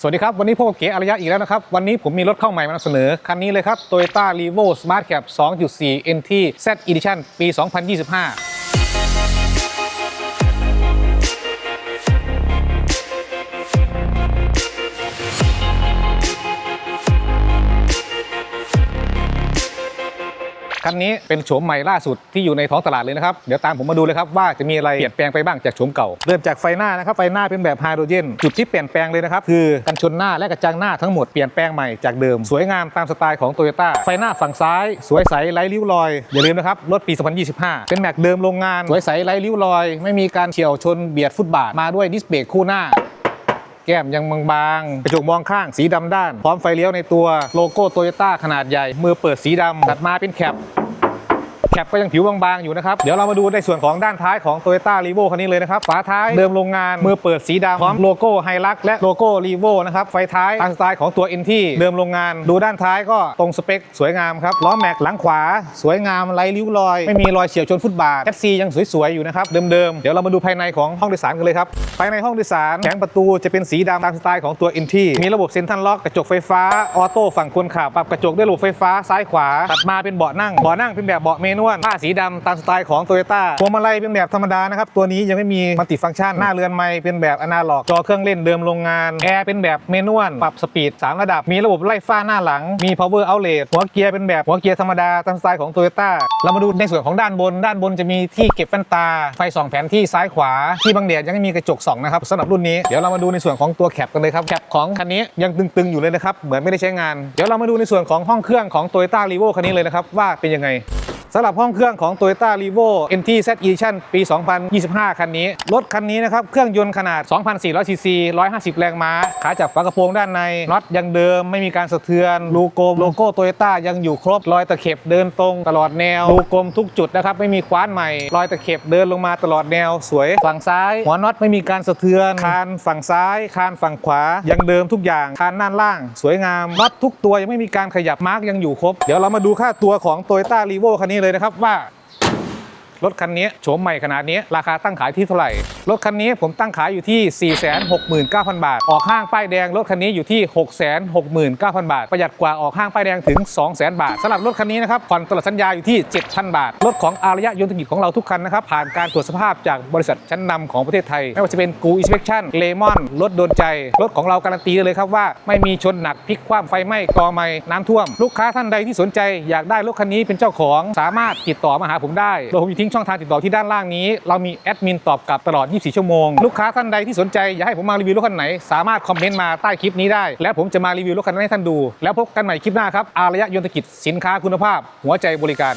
สวัสดีครับ วันนี้พบกับเก๋อารยะอีกแล้วนะครับ วันนี้ผมมีรถเข้าใหม่มานำเสนอ คันนี้เลยครับ Toyota Revo Smart Cab 2.4 NT Z Edition ปี 2025 คันนี้เป็นโฉมใหม่ล่าสุดที่อยู่ในท้องตลาดเลยนะครับ เดี๋ยวตามผมมาดูเลยครับว่าจะมีอะไรเปลี่ยนแปลงไปบ้างจากโฉมเก่า เริ่มจากไฟหน้านะครับ ไฟหน้าเป็นแบบไฮโดรเจน จุดที่เปลี่ยนแปลงเลยนะครับ คือกันชนหน้าและกระจังหน้าทั้งหมดเปลี่ยนแปลงใหม่จากเดิม สวยงามตามสไตล์ของโตโยต้า ไฟหน้าฝั่งซ้าย สวยใสไร้ริ้วรอย อย่าลืมนะครับ รถปี 2025 เป็นแม็กเดิมโรงงาน สวยใสไร้ริ้วรอย ไม่มีการเฉี่ยวชนเบียดฟุตบาท มาด้วยดิสเบรกคู่หน้า แก้มยังบางๆกระจกมองข้างสีดำด้าน พร้อมไฟเลี้ยวในตัวโลโก้โตโยต้าขนาดใหญ่มือเปิดสีดำถัดมาเป็นแคป แคปก็ยังผิวบางๆอยู่นะครับเดี๋ยวเรามาดูในส่วนของด้านท้ายของ Toyota r e v o คันนี้เลยนะครับฝาท้ายเดิมโรงงานมือเปิดสีดำพร้อมโลโก้ไฮลักและโลโก้ r e v o นะครับไฟท้ายตามสไตล์ของตัว NT เดิมโรงงาน ดูด้านท้ายก็ตรงสเปคสวยงามครับล้อแม็กหลังขวา สวยงามไร้ริ้วรอย ไม่มีรอยเฉียวชนฟุตบาทแคปซียังสวยๆอยู่นะครับเดิมๆเดี๋ยวเรามาดูภายในของห้องโดยสารกันเลยครับภายในห้องโดยสารแผงประตูจะเป็นสีดำตามสไตล์ของตัว NT มีระบบเซ็นทรัลล็อกกระจกไฟฟ้าออโต้ฝั่งคนขับปรับกระจกด้วยระบบไฟฟ้าซ้ายขวาตัดมาเป็นเบาะนั่งเบาะนั่งเป็นแบบเบาะเมนวลผ้าสีดำตามสไตล์ของโตโยต้าพวงมาลัยเป็นแบบธรรมดานะครับ ตัวนี้ยังไม่มีมัลติฟังก์ชัน หน้าเรือนไม้เป็นแบบอนาล็อก จอเครื่องเล่นเดิมโรงงาน แอร์เป็นแบบเมนวล ปรับสปีด 3 ระดับ มีระบบไล่ฟ้าหน้าหลัง มี power outlet หัวเกียร์เป็นแบบหัวเกียร์ธรรมดาตามสไตล์ของโตโยต้า เรามาดูในส่วนของด้านบน ด้านบนจะมีที่เก็บแว่นตา ไฟส่องแผนที่ซ้ายขวา ที่บังแดดยังไม่มีกระจกส่องนะครับสำหรับรุ่นนี้ เดี๋ยวเรามาดูในส่วนของตัวแคปกันเลยครับ แคปของคันนี้ยังตึงๆอยู่เลยนะครับ เหมือนไม่ได้ใช้งาน เดี๋ยวเรามาดูในส่วนของห้องเครื่องของ Toyota r e v o คันนี้เลยนะครับว่าเป็นยังไง สำหรับห้องเครื่องของ Toyota r e v o NT Z Edition ปี 2025 คันนี้ รถคันนี้นะครับ เครื่องยนต์ขนาด 2,400 ซีซี 150 แรงม้า ขาจับฝากระโปรงด้านใน น็อตยังเดิม ไม่มีการสะเทือน ลูโกมโลโก้โตโยต้ายังอยู่ครบ รอยตะเข็บเดินตรงตลอดแนว ลูกลมทุกจุดนะครับ ไม่มีคว้านใหม่ รอยตะเข็บเดินลงมาตลอดแนว สวย ฝั่งซ้าย หัวน็อตไม่มีการสะเทือน คานฝั่งซ้าย คานฝั่งขวา ยังเดิมทุกอย่าง คานด้านล่าง สวยงาม น็อตทุกตัวยังไม่มีการขยับ มาร์กยังอยู่ครบ เดี๋ยวเรามาดูค่าตัวของ Toyota r e v o คันนี้เลยลยนะครับว่า รถคันนี้โฉมใหม่ขนาดนี้ราคาตั้งขายที่เท่าไหร่ รถคันนี้ผมตั้งขายอยู่ที่ 469,000 บาท ออกห้างป้ายแดงรถคันนี้อยู่ที่ 669,000 บาท ประหยัดกว่าออกห้างป้ายแดงถึง 200,000 บาทสำหรับรถคันนี้นะครับผ่อนตลอดสัญญาอยู่ที่ 7,000 บาท รถของอารยะยนต์ธุรกิจของเราทุกคันนะครับผ่านการตรวจสภาพจากบริษัทชั้นนำของประเทศไทย ไม่ว่าจะเป็นกูอิสเป t ชั่นเลมอนรถโดนใจ รถของเราการันตีเลยครับว่าไม่มีชนหนักพลิกคว่ำไฟไหม้กอไหม้น้ำท่วม ลูกค้าท่านใดที่สนใจอยากได้รถคันนี้เป็นเจ้าของสามารถติดต่อมาหาผมได้โดยผมจะทิ้งช่องทางติดต่อที่ด้านล่างนี้ เรามีแอดมินตอบกลับตลอด 24 ชั่วโมง ลูกค้าท่านใดที่สนใจอยากให้ผมมารีวิวรถคันไหน สามารถคอมเมนต์มาใต้คลิปนี้ได้ และผมจะมารีวิวรถคันนั้นให้ท่านดู แล้วพบกันใหม่คลิปหน้าครับ อารยะยนต์ธุรกิจสินค้าคุณภาพ หัวใจบริการ